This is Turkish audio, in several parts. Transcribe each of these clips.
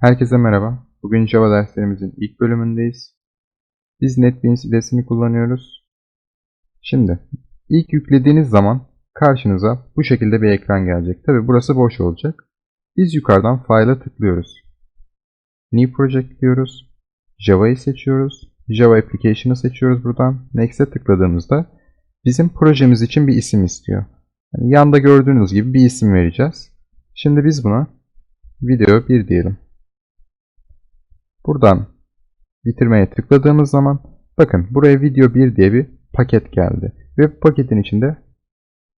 Herkese merhaba. Bugün Java derslerimizin ilk bölümündeyiz. Biz NetBeans idesini kullanıyoruz. Şimdi ilk yüklediğiniz zaman karşınıza bu şekilde bir ekran gelecek. Tabi burası boş olacak. Biz yukarıdan File'a tıklıyoruz. New Project diyoruz. Java'yı seçiyoruz. Java Application'ı seçiyoruz buradan. Next'e tıkladığımızda bizim projemiz için bir isim istiyor. Yani yanda gördüğünüz gibi bir isim vereceğiz. Şimdi biz buna video 1 diyelim. Buradan bitirmeye tıkladığımız zaman bakın buraya video 1 diye bir paket geldi. Ve bu paketin içinde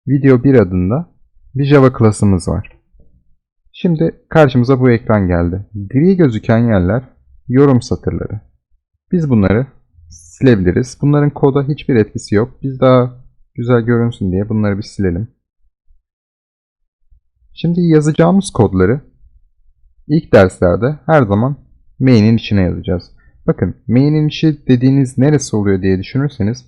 video 1 adında bir Java klasımız var. Şimdi karşımıza bu ekran geldi. Gri gözüken yerler yorum satırları. Biz bunları silebiliriz. Bunların koda hiçbir etkisi yok. Biz daha güzel görünsün diye bunları bir silelim. Şimdi yazacağımız kodları ilk derslerde her zaman main'in içine yazacağız. Bakın main'in içi dediğiniz neresi oluyor diye düşünürseniz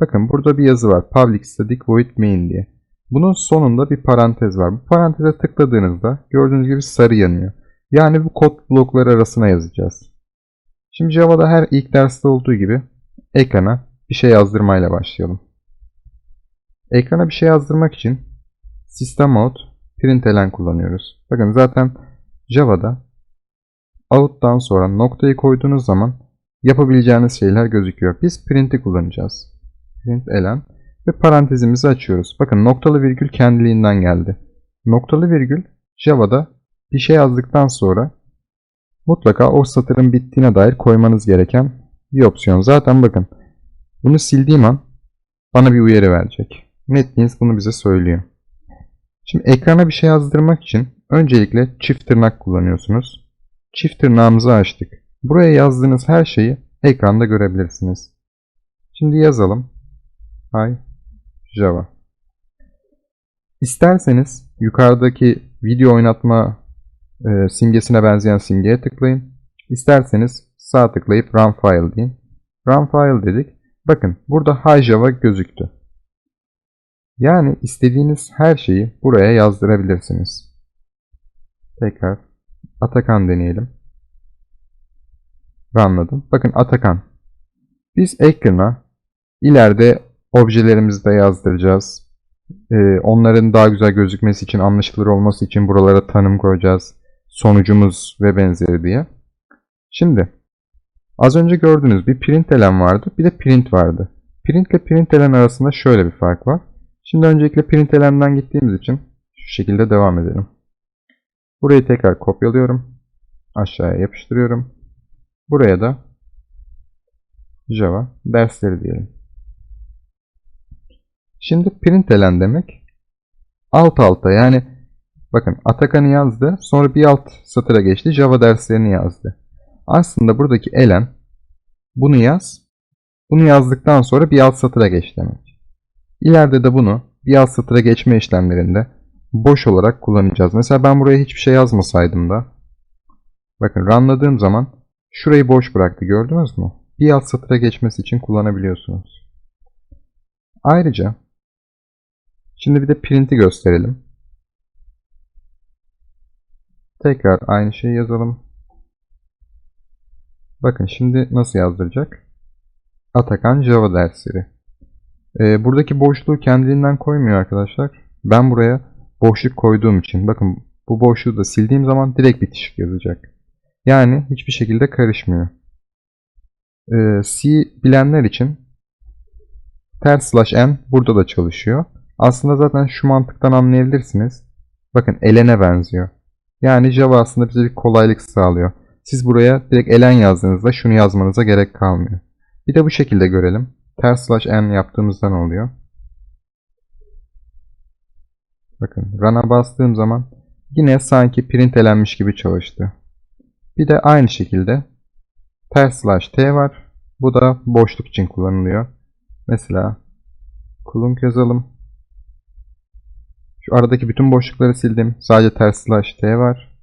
bakın burada bir yazı var. Public static void main diye. Bunun sonunda bir parantez var. Bu paranteze tıkladığınızda gördüğünüz gibi sarı yanıyor. Yani bu kod blokları arasına yazacağız. Şimdi Java'da her ilk derste olduğu gibi ekrana bir şey yazdırmayla başlayalım. Ekrana bir şey yazdırmak için system out println kullanıyoruz. Bakın zaten Java'da out'tan sonra noktayı koyduğunuz zaman yapabileceğiniz şeyler gözüküyor. Biz print'i kullanacağız. println ve parantezimizi açıyoruz. Bakın noktalı virgül kendiliğinden geldi. Noktalı virgül Java'da bir şey yazdıktan sonra mutlaka o satırın bittiğine dair koymanız gereken bir opsiyon. Zaten bakın bunu sildiğim an bana bir uyarı verecek. NetBeans bunu bize söylüyor. Şimdi ekrana bir şey yazdırmak için öncelikle çift tırnak kullanıyorsunuz. Çift tırnağımızı açtık. Buraya yazdığınız her şeyi ekranda görebilirsiniz. Şimdi yazalım. Hi Java. İsterseniz yukarıdaki video oynatma e, simgesine benzeyen simgeye tıklayın. İsterseniz sağ tıklayıp Run File deyin. Run File dedik. Bakın burada Hi Java gözüktü. Yani istediğiniz her şeyi buraya yazdırabilirsiniz. Tekrar Atakan deneyelim. Anladım. Bakın Atakan. Biz ekrana ileride objelerimizi de yazdıracağız. Ee, onların daha güzel gözükmesi için, anlaşılır olması için buralara tanım koyacağız. Sonucumuz ve benzeri diye. Şimdi az önce gördüğünüz bir println vardı, bir de print vardı. Print ile println arasında şöyle bir fark var. Şimdi öncelikle println'den gittiğimiz için şu şekilde devam edelim. Burayı tekrar kopyalıyorum. Aşağıya yapıştırıyorum. Buraya da Java dersleri diyelim. Şimdi println demek alt alta yani bakın Atakan'ı yazdı sonra bir alt satıra geçti Java derslerini yazdı. Aslında buradaki elen bunu yaz bunu yazdıktan sonra bir alt satıra geç demek. İleride de bunu bir alt satıra geçme işlemlerinde boş olarak kullanacağız. Mesela ben buraya hiçbir şey yazmasaydım da bakın runladığım zaman şurayı boş bıraktı gördünüz mü? Bir alt satıra geçmesi için kullanabiliyorsunuz. Ayrıca şimdi bir de print'i gösterelim. Tekrar aynı şeyi yazalım. Bakın şimdi nasıl yazdıracak? Atakan Java dersleri. Ee, buradaki boşluğu kendiliğinden koymuyor arkadaşlar. Ben buraya boşluk koyduğum için bakın bu boşluğu da sildiğim zaman direkt bitişik yazacak. Yani hiçbir şekilde karışmıyor. Ee, C bilenler için ters slash n burada da çalışıyor. Aslında zaten şu mantıktan anlayabilirsiniz. Bakın elene benziyor. Yani Java aslında bize bir kolaylık sağlıyor. Siz buraya direkt elen yazdığınızda şunu yazmanıza gerek kalmıyor. Bir de bu şekilde görelim. Ters slash n yaptığımızda ne oluyor? Bakın run'a bastığım zaman yine sanki printelenmiş gibi çalıştı. Bir de aynı şekilde ters slash t var. Bu da boşluk için kullanılıyor. Mesela kulunk yazalım. Şu aradaki bütün boşlukları sildim. Sadece ters slash t var.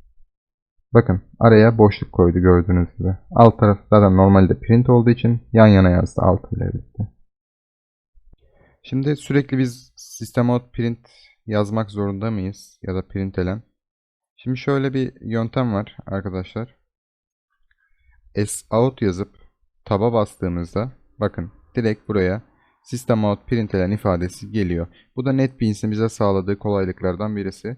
Bakın araya boşluk koydu gördüğünüz gibi. Alt taraf zaten normalde print olduğu için yan yana yazdı alt ile birlikte. Şimdi sürekli biz system out print yazmak zorunda mıyız? Ya da println. Şimdi şöyle bir yöntem var arkadaşlar. S out yazıp taba bastığımızda bakın direkt buraya system out println ifadesi geliyor. Bu da NetBeans'in bize sağladığı kolaylıklardan birisi.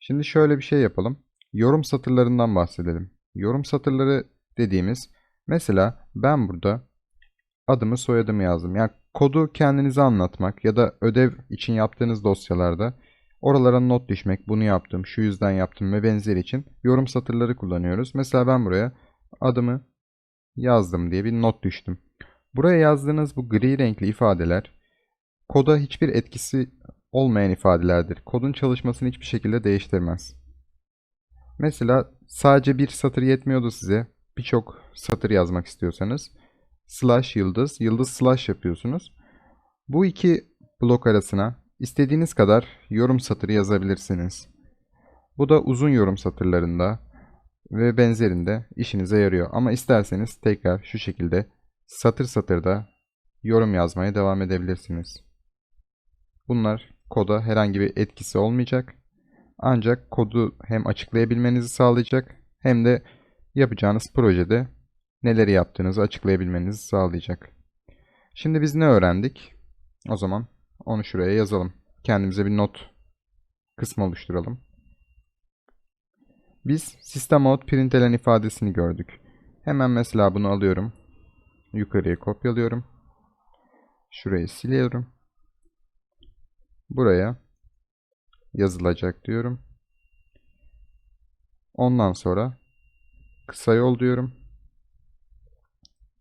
Şimdi şöyle bir şey yapalım. Yorum satırlarından bahsedelim. Yorum satırları dediğimiz mesela ben burada adımı soyadımı yazdım. Yani kodu kendinize anlatmak ya da ödev için yaptığınız dosyalarda oralara not düşmek, bunu yaptım, şu yüzden yaptım ve benzeri için yorum satırları kullanıyoruz. Mesela ben buraya adımı yazdım diye bir not düştüm. Buraya yazdığınız bu gri renkli ifadeler koda hiçbir etkisi olmayan ifadelerdir. Kodun çalışmasını hiçbir şekilde değiştirmez. Mesela sadece bir satır yetmiyordu size. Birçok satır yazmak istiyorsanız slash yıldız, yıldız slash yapıyorsunuz. Bu iki blok arasına istediğiniz kadar yorum satırı yazabilirsiniz. Bu da uzun yorum satırlarında ve benzerinde işinize yarıyor. Ama isterseniz tekrar şu şekilde satır satırda yorum yazmaya devam edebilirsiniz. Bunlar koda herhangi bir etkisi olmayacak. Ancak kodu hem açıklayabilmenizi sağlayacak hem de yapacağınız projede neleri yaptığınızı açıklayabilmenizi sağlayacak. Şimdi biz ne öğrendik? O zaman onu şuraya yazalım. Kendimize bir not kısmı oluşturalım. Biz system out println ifadesini gördük. Hemen mesela bunu alıyorum. Yukarıya kopyalıyorum. Şurayı siliyorum. Buraya yazılacak diyorum. Ondan sonra kısa yol diyorum.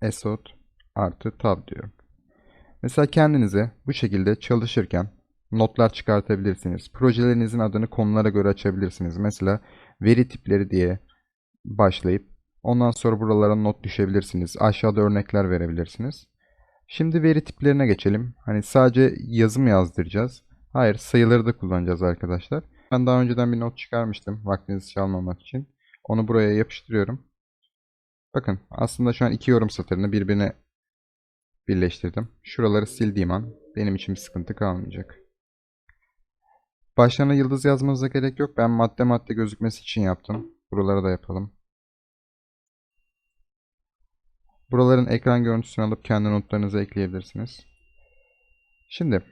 Esot artı tab diyorum. Mesela kendinize bu şekilde çalışırken notlar çıkartabilirsiniz. Projelerinizin adını konulara göre açabilirsiniz. Mesela veri tipleri diye başlayıp ondan sonra buralara not düşebilirsiniz. Aşağıda örnekler verebilirsiniz. Şimdi veri tiplerine geçelim. Hani sadece yazım yazdıracağız. Hayır sayıları da kullanacağız arkadaşlar. Ben daha önceden bir not çıkarmıştım vaktinizi çalmamak için. Onu buraya yapıştırıyorum. Bakın aslında şu an iki yorum satırını birbirine birleştirdim. Şuraları sildiğim an benim için bir sıkıntı kalmayacak. Başlarına yıldız yazmanıza gerek yok. Ben madde madde gözükmesi için yaptım. Buraları da yapalım. Buraların ekran görüntüsünü alıp kendi notlarınıza ekleyebilirsiniz. Şimdi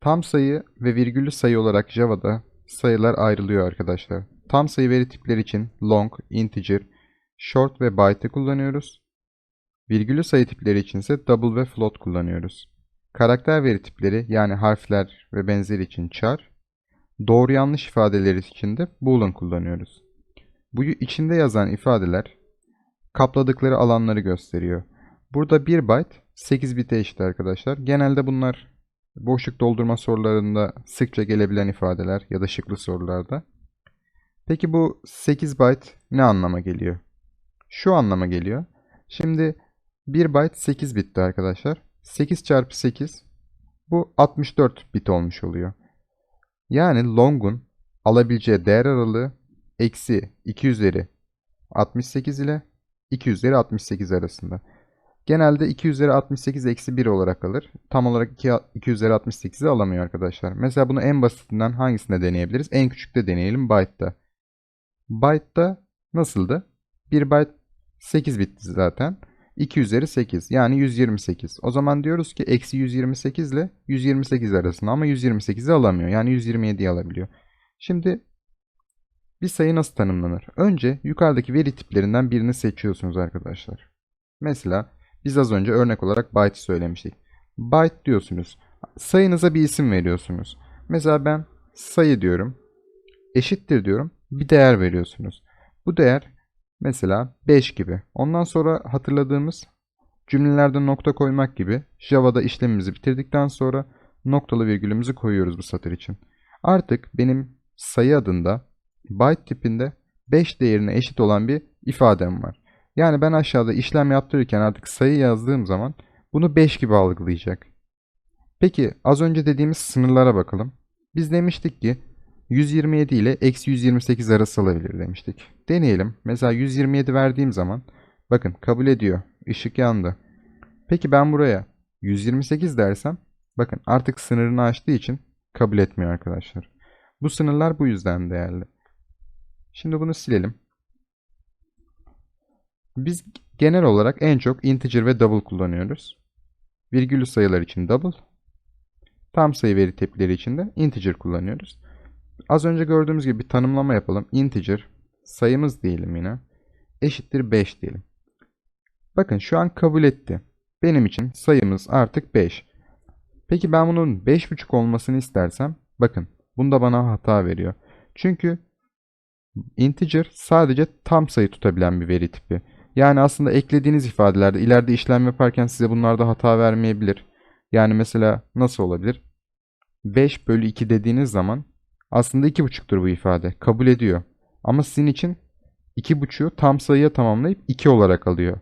tam sayı ve virgüllü sayı olarak Java'da sayılar ayrılıyor arkadaşlar. Tam sayı veri tipleri için long, integer, short ve byte kullanıyoruz. Virgüllü sayı tipleri için ise double ve float kullanıyoruz. Karakter veri tipleri yani harfler ve benzeri için char, doğru yanlış ifadeleri için de boolean kullanıyoruz. Bu içinde yazan ifadeler kapladıkları alanları gösteriyor. Burada 1 byte 8 bite eşit arkadaşlar. Genelde bunlar boşluk doldurma sorularında sıkça gelebilen ifadeler ya da şıklı sorularda. Peki bu 8 byte ne anlama geliyor? Şu anlama geliyor. Şimdi 1 byte 8 bitti arkadaşlar. 8 çarpı 8 bu 64 bit olmuş oluyor. Yani long'un alabileceği değer aralığı eksi 2 üzeri 68 ile 2 üzeri 68 arasında. Genelde 2 üzeri 68 eksi 1 olarak alır. Tam olarak 2, 2 üzeri 68'i alamıyor arkadaşlar. Mesela bunu en basitinden hangisinde deneyebiliriz? En küçükte deneyelim byte'da. Byte'da nasıldı? 1 byte 8 bitti zaten. 2 üzeri 8 yani 128. O zaman diyoruz ki eksi 128 ile 128 arasında ama 128'i alamıyor. Yani 127'yi alabiliyor. Şimdi bir sayı nasıl tanımlanır? Önce yukarıdaki veri tiplerinden birini seçiyorsunuz arkadaşlar. Mesela biz az önce örnek olarak byte söylemiştik. Byte diyorsunuz. Sayınıza bir isim veriyorsunuz. Mesela ben sayı diyorum. Eşittir diyorum. Bir değer veriyorsunuz. Bu değer mesela 5 gibi. Ondan sonra hatırladığımız cümlelerde nokta koymak gibi Java'da işlemimizi bitirdikten sonra noktalı virgülümüzü koyuyoruz bu satır için. Artık benim sayı adında byte tipinde 5 değerine eşit olan bir ifadem var. Yani ben aşağıda işlem yaptırırken artık sayı yazdığım zaman bunu 5 gibi algılayacak. Peki az önce dediğimiz sınırlara bakalım. Biz demiştik ki 127 ile eksi 128 arası alabilir demiştik. Deneyelim. Mesela 127 verdiğim zaman bakın kabul ediyor. Işık yandı. Peki ben buraya 128 dersem bakın artık sınırını aştığı için kabul etmiyor arkadaşlar. Bu sınırlar bu yüzden değerli. Şimdi bunu silelim. Biz genel olarak en çok integer ve double kullanıyoruz. Virgüllü sayılar için double. Tam sayı veri tipleri için de integer kullanıyoruz. Az önce gördüğümüz gibi bir tanımlama yapalım. Integer sayımız diyelim yine. Eşittir 5 diyelim. Bakın şu an kabul etti. Benim için sayımız artık 5. Peki ben bunun 5.5 olmasını istersem bakın bunda bana hata veriyor. Çünkü integer sadece tam sayı tutabilen bir veri tipi. Yani aslında eklediğiniz ifadelerde ileride işlem yaparken size bunlarda hata vermeyebilir. Yani mesela nasıl olabilir? 5 bölü 2 dediğiniz zaman aslında 2,5'tur bu ifade. Kabul ediyor. Ama sizin için 2,5'u tam sayıya tamamlayıp 2 olarak alıyor.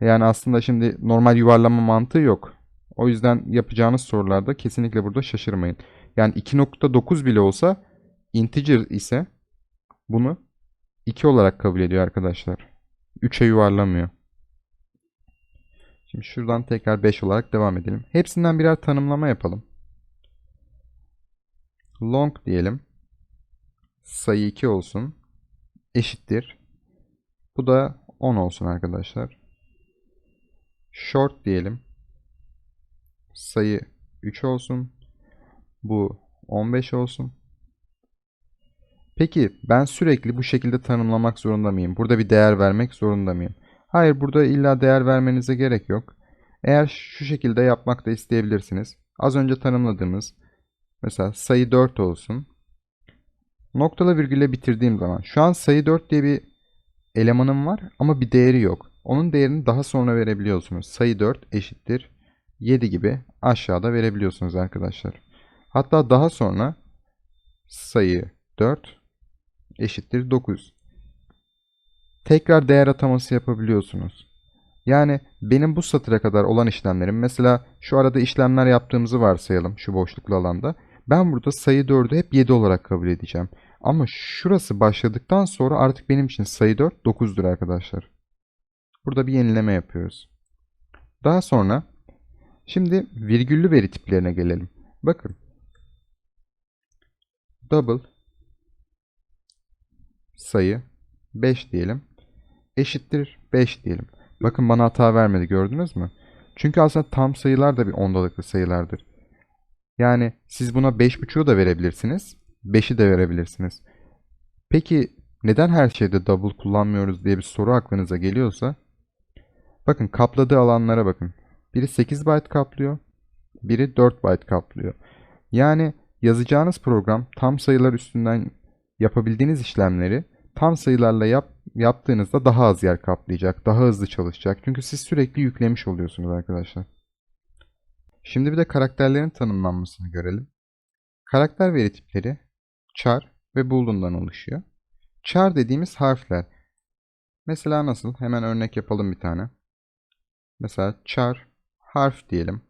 Yani aslında şimdi normal yuvarlama mantığı yok. O yüzden yapacağınız sorularda kesinlikle burada şaşırmayın. Yani 2.9 bile olsa integer ise bunu 2 olarak kabul ediyor arkadaşlar. 3'e yuvarlamıyor. Şimdi şuradan tekrar 5 olarak devam edelim. Hepsinden birer tanımlama yapalım. Long diyelim. Sayı 2 olsun. Eşittir. Bu da 10 olsun arkadaşlar. Short diyelim. Sayı 3 olsun. Bu 15 olsun. Peki ben sürekli bu şekilde tanımlamak zorunda mıyım? Burada bir değer vermek zorunda mıyım? Hayır burada illa değer vermenize gerek yok. Eğer şu şekilde yapmak da isteyebilirsiniz. Az önce tanımladığımız mesela sayı 4 olsun. Noktalı virgülle bitirdiğim zaman şu an sayı 4 diye bir elemanım var ama bir değeri yok. Onun değerini daha sonra verebiliyorsunuz. Sayı 4 eşittir 7 gibi aşağıda verebiliyorsunuz arkadaşlar. Hatta daha sonra sayı 4 eşittir 9. Tekrar değer ataması yapabiliyorsunuz. Yani benim bu satıra kadar olan işlemlerim mesela şu arada işlemler yaptığımızı varsayalım şu boşluklu alanda. Ben burada sayı 4'ü hep 7 olarak kabul edeceğim. Ama şurası başladıktan sonra artık benim için sayı 4 9'dur arkadaşlar. Burada bir yenileme yapıyoruz. Daha sonra şimdi virgüllü veri tiplerine gelelim. Bakın. Double sayı 5 diyelim. Eşittir 5 diyelim. Bakın bana hata vermedi gördünüz mü? Çünkü aslında tam sayılar da bir ondalıklı sayılardır. Yani siz buna 5.5'u da verebilirsiniz. 5'i de verebilirsiniz. Peki neden her şeyde double kullanmıyoruz diye bir soru aklınıza geliyorsa bakın kapladığı alanlara bakın. Biri 8 byte kaplıyor. Biri 4 byte kaplıyor. Yani yazacağınız program tam sayılar üstünden yapabildiğiniz işlemleri tam sayılarla yap, yaptığınızda daha az yer kaplayacak, daha hızlı çalışacak. Çünkü siz sürekli yüklemiş oluyorsunuz arkadaşlar. Şimdi bir de karakterlerin tanımlanmasını görelim. Karakter veri tipleri char ve boolean'dan oluşuyor. Char dediğimiz harfler. Mesela nasıl? Hemen örnek yapalım bir tane. Mesela char harf diyelim.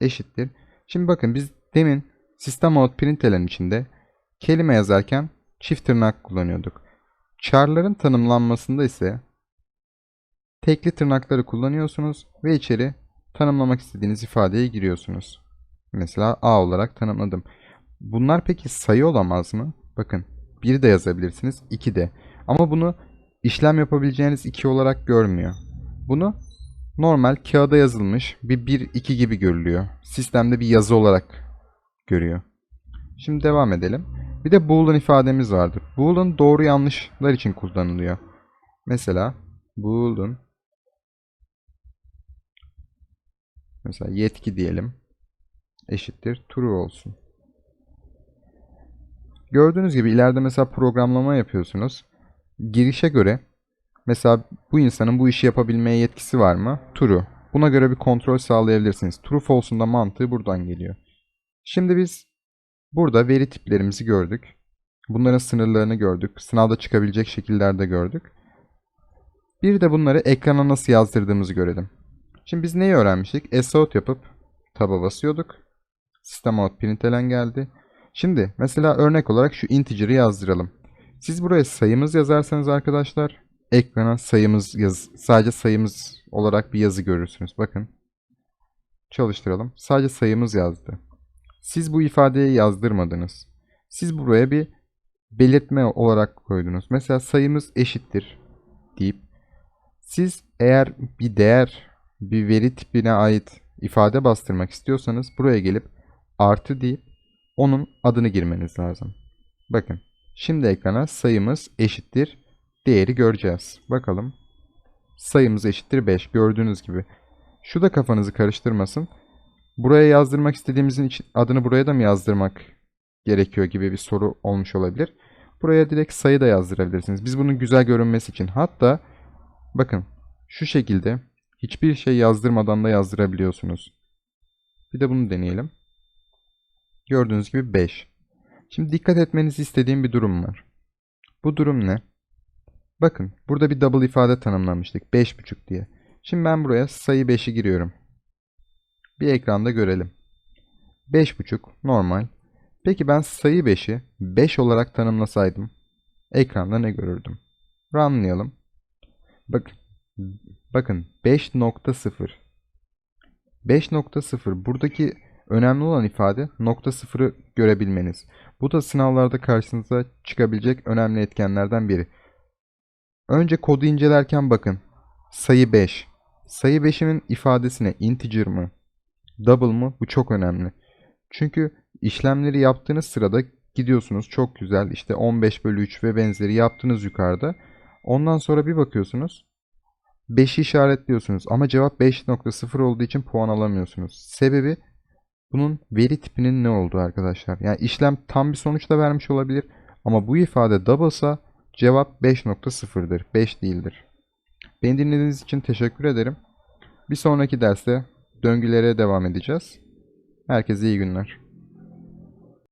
Eşittir. Şimdi bakın biz demin system out println içinde kelime yazarken çift tırnak kullanıyorduk. Char'ların tanımlanmasında ise tekli tırnakları kullanıyorsunuz ve içeri tanımlamak istediğiniz ifadeye giriyorsunuz. Mesela A olarak tanımladım. Bunlar peki sayı olamaz mı? Bakın 1 de yazabilirsiniz 2 de. Ama bunu işlem yapabileceğiniz 2 olarak görmüyor. Bunu normal kağıda yazılmış bir 1-2 gibi görülüyor. Sistemde bir yazı olarak görüyor. Şimdi devam edelim. Bir de boolean ifademiz vardır. Boolean doğru yanlışlar için kullanılıyor. Mesela boolean mesela yetki diyelim eşittir true olsun. Gördüğünüz gibi ileride mesela programlama yapıyorsunuz. Girişe göre mesela bu insanın bu işi yapabilmeye yetkisi var mı? True. Buna göre bir kontrol sağlayabilirsiniz. True false'un da mantığı buradan geliyor. Şimdi biz burada veri tiplerimizi gördük. Bunların sınırlarını gördük. Sınavda çıkabilecek şekillerde gördük. Bir de bunları ekrana nasıl yazdırdığımızı görelim. Şimdi biz neyi öğrenmiştik? Sout yapıp taba basıyorduk. System out println geldi. Şimdi mesela örnek olarak şu integer'ı yazdıralım. Siz buraya sayımız yazarsanız arkadaşlar ekrana sayımız yaz sadece sayımız olarak bir yazı görürsünüz. Bakın. Çalıştıralım. Sadece sayımız yazdı. Siz bu ifadeyi yazdırmadınız. Siz buraya bir belirtme olarak koydunuz. Mesela sayımız eşittir deyip siz eğer bir değer, bir veri tipine ait ifade bastırmak istiyorsanız buraya gelip artı deyip onun adını girmeniz lazım. Bakın şimdi ekrana sayımız eşittir değeri göreceğiz. Bakalım. Sayımız eşittir 5 gördüğünüz gibi. Şu da kafanızı karıştırmasın. Buraya yazdırmak istediğimizin adını buraya da mı yazdırmak gerekiyor gibi bir soru olmuş olabilir. Buraya direkt sayı da yazdırabilirsiniz. Biz bunun güzel görünmesi için hatta bakın şu şekilde hiçbir şey yazdırmadan da yazdırabiliyorsunuz. Bir de bunu deneyelim. Gördüğünüz gibi 5. Şimdi dikkat etmenizi istediğim bir durum var. Bu durum ne? Bakın burada bir double ifade tanımlamıştık. 5.5 diye. Şimdi ben buraya sayı 5'i giriyorum. Bir ekranda görelim. 5.5 normal. Peki ben sayı 5'i 5 olarak tanımlasaydım ekranda ne görürdüm? Runlayalım. Bakın, bakın 5.0 5.0 buradaki önemli olan ifade nokta sıfırı görebilmeniz. Bu da sınavlarda karşınıza çıkabilecek önemli etkenlerden biri. Önce kodu incelerken bakın. Sayı 5. Sayı 5'in ifadesine integer mı? Double mı? Bu çok önemli. Çünkü işlemleri yaptığınız sırada gidiyorsunuz çok güzel işte 15 bölü 3 ve benzeri yaptınız yukarıda. Ondan sonra bir bakıyorsunuz 5'i işaretliyorsunuz ama cevap 5.0 olduğu için puan alamıyorsunuz. Sebebi bunun veri tipinin ne olduğu arkadaşlar. Yani işlem tam bir sonuç da vermiş olabilir ama bu ifade double'sa cevap 5.0'dır. 5 değildir. Beni dinlediğiniz için teşekkür ederim. Bir sonraki derste döngülere devam edeceğiz. Herkese iyi günler.